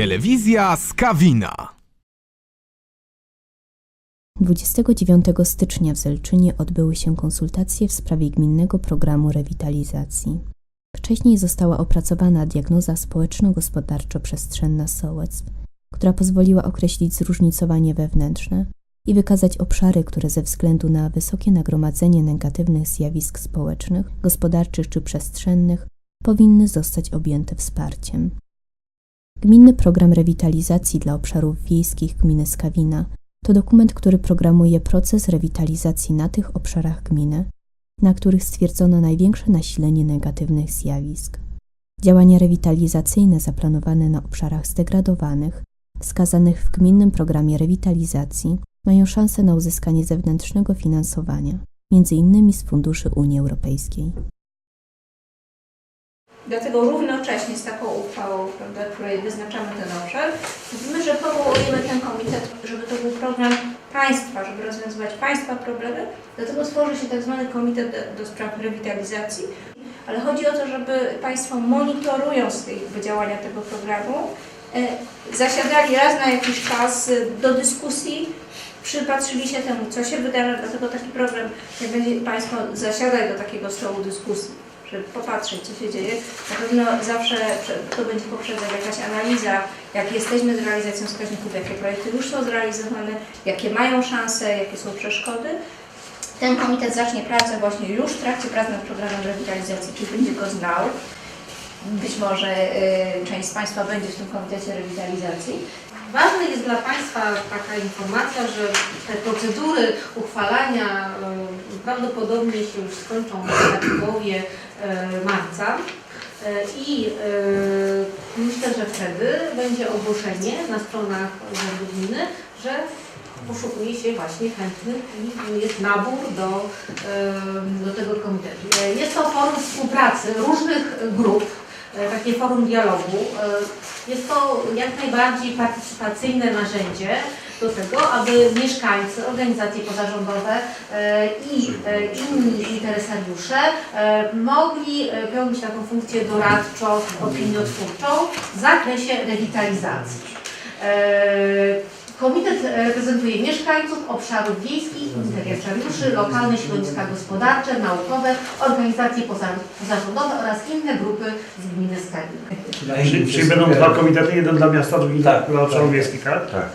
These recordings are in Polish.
Telewizja Skawina. 29 stycznia w Zelczynie odbyły się konsultacje w sprawie gminnego programu rewitalizacji. Wcześniej została opracowana diagnoza społeczno-gospodarczo-przestrzenna sołectw, która pozwoliła określić zróżnicowanie wewnętrzne i wykazać obszary, które ze względu na wysokie nagromadzenie negatywnych zjawisk społecznych, gospodarczych czy przestrzennych powinny zostać objęte wsparciem. Gminny program rewitalizacji dla obszarów wiejskich gminy Skawina to dokument, który programuje proces rewitalizacji na tych obszarach gminy, na których stwierdzono największe nasilenie negatywnych zjawisk. Działania rewitalizacyjne zaplanowane na obszarach zdegradowanych, wskazanych w gminnym programie rewitalizacji, mają szansę na uzyskanie zewnętrznego finansowania, m.in. z funduszy Unii Europejskiej. Dlatego równocześnie z taką uchwałą, prawda, której wyznaczamy ten obszar, mówimy, że powołujemy ten komitet, żeby to był program państwa, żeby rozwiązywać państwa problemy. Dlatego tworzy się tak zwany komitet do, spraw rewitalizacji. Ale chodzi o to, żeby państwo monitorując jakby działania tego programu, e, zasiadali raz na jakiś czas e, do dyskusji, przypatrzyli się temu, co się wydarza, dlatego taki program, jak będzie Państwo zasiadać do takiego stołu dyskusji, żeby popatrzeć, co się dzieje, na pewno zawsze to będzie poprzedzać jakaś analiza, jak jesteśmy z realizacją wskaźników, jakie projekty już są zrealizowane, jakie mają szanse, jakie są przeszkody. Ten komitet zacznie pracę właśnie już w trakcie prac nad programem rewitalizacji, czyli będzie go znał. Być może y, część z Państwa będzie w tym komitecie rewitalizacji. Ważna jest dla Państwa taka informacja, że te procedury uchwalania y, prawdopodobnie się już skończą na połowie y, marca. Y, I myślę, że wtedy będzie ogłoszenie na stronach Urzędu Gminy, że poszukuje się właśnie chętnych i jest nabór do, do tego komitetu. Jest to forum współpracy różnych grup, takie forum dialogu. Y, Jest to jak najbardziej partycypacyjne narzędzie do tego, aby mieszkańcy, organizacje pozarządowe e, i e, inni interesariusze e, mogli e, pełnić taką funkcję doradczo-opiniotwórczą w zakresie rewitalizacji. E, Komitet reprezentuje mieszkańców obszarów wiejskich, interesariuszy, lokalne środowiska gospodarcze, naukowe, organizacje poza- pozarządowe oraz inne grupy z gminy Skarbin. Czyli, czyli będą dwa komitety, jeden dla miasta, drugi Tak, dla obszarów tak. wiejskich, tak? Tak.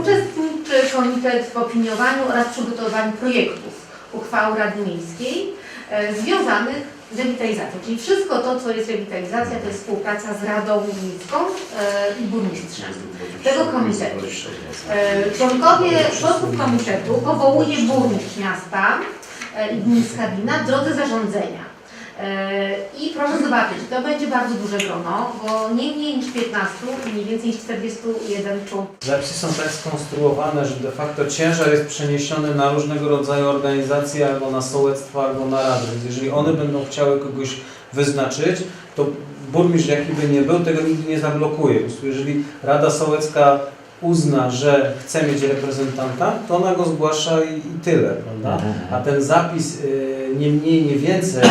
Uczestniczy komitet w opiniowaniu oraz przygotowaniu projektów uchwały Rady Miejskiej e, związanych z. Czyli wszystko to, co jest rewitalizacja, to jest współpraca z Radą Miejską e, i burmistrzem tego komitetu. E, członkowie, członków komitetu powołuje burmistrz miasta e, i gminy Skawina w drodze zarządzenia. E, I proszę zobaczyć, to będzie bardzo duże grono, bo nie mniej niż 15 i więcej niż 41 członków. Zapisy są tak skonstruowane, że de facto ciężar jest przeniesiony na różnego rodzaju organizacje, albo na sołectwa, albo na rady. Więc jeżeli one będą chciały kogoś wyznaczyć, to burmistrz jaki by nie był, tego nigdy nie zablokuje. Po prostu jeżeli Rada Sołecka uzna, że chce mieć reprezentanta, to ona go zgłasza i, tyle, prawda? A ten zapis y, nie mniej, nie więcej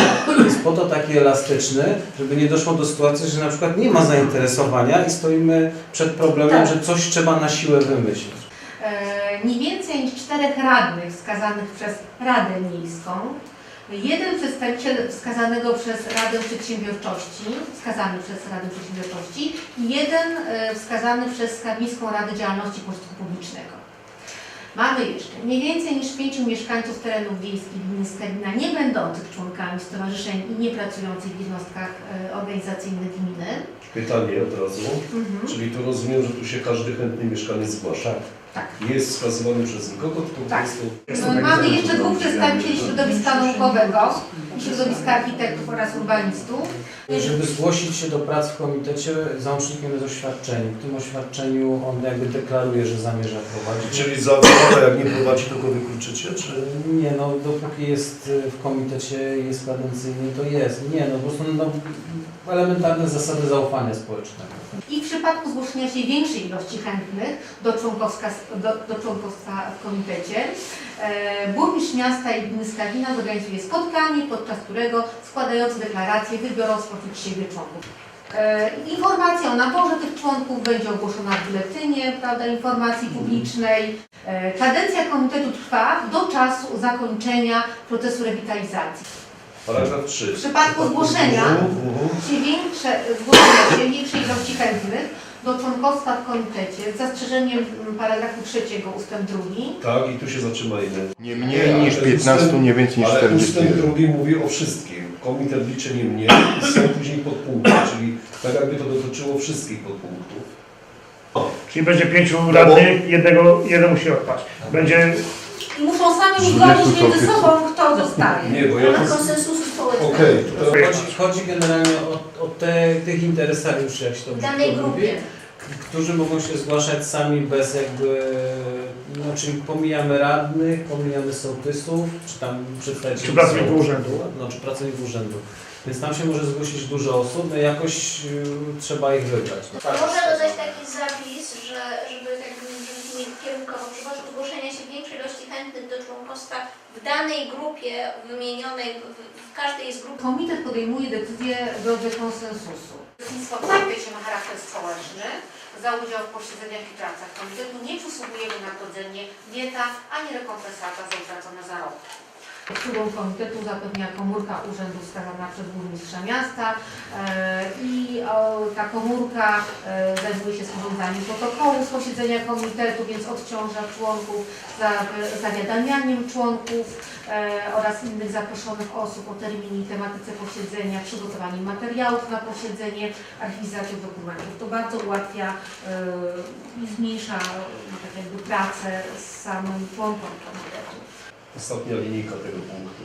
jest po to taki elastyczny, żeby nie doszło do sytuacji, że na przykład nie ma zainteresowania i stoimy przed problemem, Tak. że coś trzeba na siłę wymyślić. E, nie więcej niż czterech radnych wskazanych przez Radę Miejską, jeden przedstawiciel wskazanego przez Radę Przedsiębiorczości, wskazany przez Radę Przedsiębiorczości i jeden e, wskazany przez Skarmiską Radę Działalności Pożytku Publicznego. Mamy jeszcze nie więcej niż pięciu mieszkańców terenów wiejskich gminy Skarbina, nie będących członkami stowarzyszeń i nie pracujących w jednostkach e, organizacyjnych gminy. Pytanie od razu. Mhm. Czyli tu rozumiem, że tu się każdy chętny mieszkaniec zgłasza. Tak. Nie jest wskazywany przez nikogo, tylko po Tak. prostu... No, Mamy jeszcze dwóch przedstawicieli środowiska naukowego środowiska architektów oraz urbanistów. Żeby zgłosić się do prac w komitecie, załącznikiem jest oświadczenie. W tym oświadczeniu on jakby deklaruje, że zamierza prowadzić. Czyli za jak nie prowadzi, to go wykluczycie, czy... Nie, no dopóki jest y, w komitecie, jest kadencyjny, to jest. Nie, no po prostu no, elementarne zasady zaufania społecznego. I w przypadku zgłoszenia się większej ilości chętnych do członkowska, do, do członkostwa w komitecie, burmistrz miasta i gminy Skawina zorganizuje spotkanie, podczas którego składający deklarację wybiorą spośród siebie członków E, Informacja o naborze tych członków będzie ogłoszona w biuletynie prawda, informacji publicznej. E, Kadencja komitetu trwa do czasu zakończenia procesu rewitalizacji. Paragraf 3. W przypadku zgłoszenia Mhm. się większe, zgłoszenia się większej ilości chętnych do członkostwa w komitecie z zastrzeżeniem paragrafu trzeciego ustęp drugi. Tak, i tu się zatrzymajmy. Nie mniej niż Ale 15, ustęp- nie więcej niż Ale 40. ustęp drugi mówi o wszystkim. Komitet liczy nie mniej i są później podpunkty, czyli tak jakby to dotyczyło wszystkich podpunktów. Czyli będzie pięciu radnych, jednego, jeden musi odpaść. Będzie I muszą sami uzgodnić 20 między sobą, kto zostanie. Nie, bo ja to... konsensusu społecznego. Okej, to. Chodzi, chodzi generalnie o, o te, tych interesariuszy, jak się to W danej brzydko mówi, grupie. którzy mogą się zgłaszać sami bez jakby, no czyli pomijamy radnych, pomijamy sołtysów, czy tam przedstawicieli Czy pracowników urzędu. No, czy pracowników urzędu. Więc tam się może zgłosić dużo osób, no i jakoś y, trzeba ich wybrać. No, Można dodać taki zapis, że żeby tak brzmi kierunkowo, w przypadku zgłoszenia się większej ilości chętnych do członkostwa w danej grupie wymienionej, w, w każdej z grup Komitet podejmuje decyzję w drodze konsensusu. Uczestnictwo w komitecie ma charakter społeczny. Za udział w posiedzeniach i pracach komitetu nie przysługuje wynagrodzenie, dieta ani rekompensata za utracone zarobki. Obsługą komitetu zapewnia komórka urzędu wskazana przez burmistrza miasta e, i ta komórka zajmuje się sporządzaniem protokołu z posiedzenia komitetu, więc odciąża członków za zawiadamianiem członków e, oraz innych zaproszonych osób o terminie i tematyce posiedzenia, przygotowaniem materiałów na posiedzenie, archiwizacją dokumentów. To bardzo ułatwia e, i zmniejsza no, tak jakby pracę z samym członkom komitetu. Ostatnia linijka tego punktu.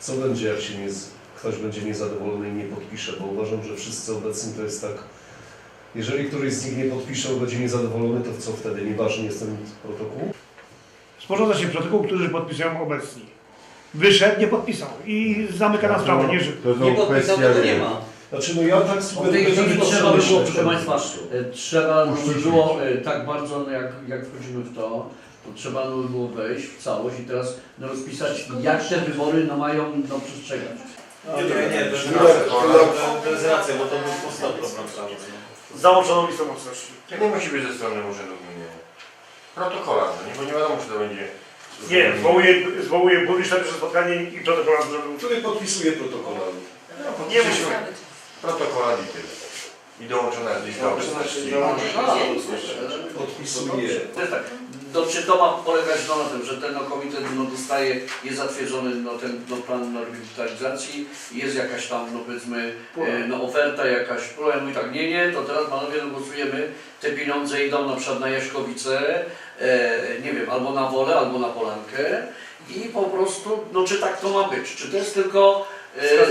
Co będzie, jak się nie, ktoś będzie niezadowolony i nie podpisze? Bo uważam, że wszyscy obecni to jest tak... Jeżeli któryś z nich nie podpisze, będzie niezadowolony, to co wtedy? Nieważny jest ten protokół? sporządza się protokół, którzy podpisują obecni. Wyszedł, nie podpisał i zamyka na sprawę, nie że To Nie są podpisał, to nie ma. Znaczy, no ja tak W chwili patrzył trzeba na było, proszę Państwa, e, trzeba no, by było e, tak bardzo, no, jak, jak wchodzimy w to, to trzeba no, by było wejść w całość i teraz no, rozpisać, jak te wybory no, mają no, przestrzegać. Nie, nie, nie, to jest Nie, racja, to- jest racja, bo to był powstał program cały. no. załączoną listą obecności. To nie musi być ze strony urzędu gminy. Protokolarne, nie? bo nie wiadomo, czy to będzie... Nie, zwołuje, zwołuje burmistrz na pierwsze spotkanie i protokolarz urzędu. Który podpisuje protokolarnie. Nie musi być. Protokolat i tyle. I dołączona jest lista obecności. Podpisuje. To jest tak, no, czy to ma polegać no, na tym, że ten no, komitet no, dostaje, jest zatwierdzony no, ten no, plan no, rewitalizacji, jest jakaś tam, no powiedzmy, e, no, oferta, jakaś pula, ja mówię tak, nie, nie, to teraz panowie no, głosujemy, te pieniądze idą na przykład na Jaszkowice, e, nie wiem, albo na Wolę, albo na Polankę. I po prostu, no czy tak to ma być, czy to jest tylko e,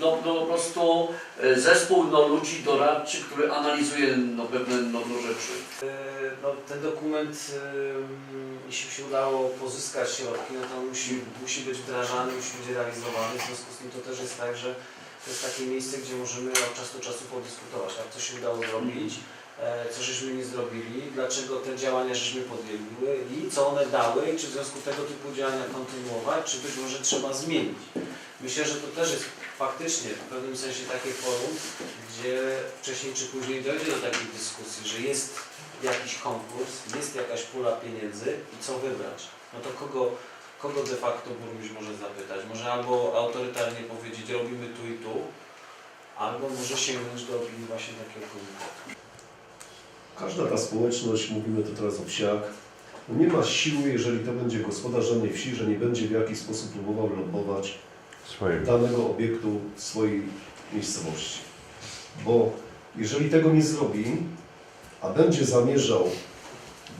no, no po prostu e, zespół no, ludzi doradczy, który analizuje no, pewne no, no, rzeczy. E, No, ten dokument, jeśli się udało pozyskać środki, no to on musi, musi być wdrażany, musi być realizowany. W związku z tym to też jest tak, że to jest takie miejsce, gdzie możemy od czasu do czasu podyskutować, jak to się udało zrobić, e, co żeśmy nie zrobili, dlaczego te działania żeśmy podjęli, i co one dały, czy w związku tego typu działania kontynuować, czy być może trzeba zmienić. Myślę, że to też jest faktycznie w pewnym sensie takie forum, gdzie wcześniej czy później dojdzie do takiej dyskusji, że jest jakiś konkurs, jest jakaś pula pieniędzy i co wybrać. No to kogo, kogo de facto burmistrz może zapytać? Może albo autorytarnie powiedzieć robimy tu i tu, albo może sięgnąć do opinii właśnie takiego komitetu. Każda ta społeczność, mówimy tu teraz o wsiach, nie ma siły, jeżeli to będzie gospodarz danej wsi, że nie będzie w jakiś sposób próbował lobbować Swojego. danego obiektu w swojej miejscowości. Bo jeżeli tego nie zrobi, a będzie zamierzał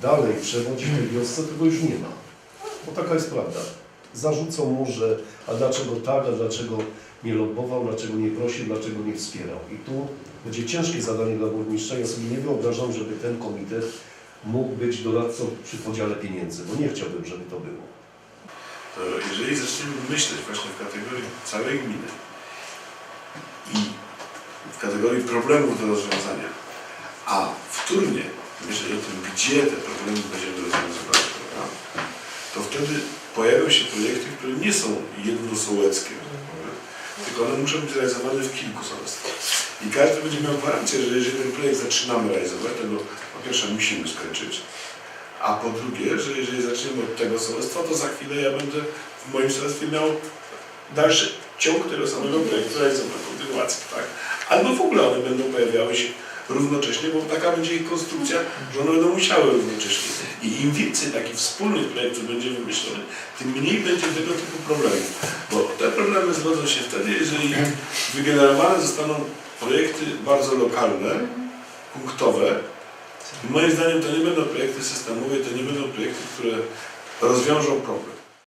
dalej przewodzić tej wiosce, tego już nie ma. Bo taka jest prawda. Zarzucą mu, że a dlaczego tak, a dlaczego nie lobbował, dlaczego nie prosił, dlaczego nie wspierał. I tu będzie ciężkie zadanie dla burmistrza. Ja sobie nie wyobrażam, żeby ten komitet mógł być doradcą przy podziale pieniędzy, bo nie chciałbym, żeby to było. To jeżeli zaczniemy myśleć właśnie w kategorii całej gminy i w kategorii problemów do rozwiązania, a wtórnie myśleć o tym, gdzie te problemy będziemy rozwiązywać, to wtedy pojawią się projekty, które nie są jednosołeckie, tak tylko one muszą być realizowane w kilku sołectwach. I każdy będzie miał gwarancję, że jeżeli ten projekt zaczynamy realizować, tego po pierwsze musimy skończyć, a po drugie, że jeżeli zaczniemy od tego sołectwa, to za chwilę ja będę w moim sołectwie miał dalszy ciąg tego samego projektu realizować, kontynuację, tak? Albo w ogóle one będą pojawiały się równocześnie, bo taka będzie ich konstrukcja, że one będą musiały równocześnie. I im więcej takich wspólnych projektów będzie wymyślony, tym mniej będzie tego typu problemów. Bo te problemy zrodzą się wtedy, jeżeli wygenerowane zostaną projekty bardzo lokalne, punktowe. Moim zdaniem to nie będą projekty systemowe, to nie będą projekty, które rozwiążą problem.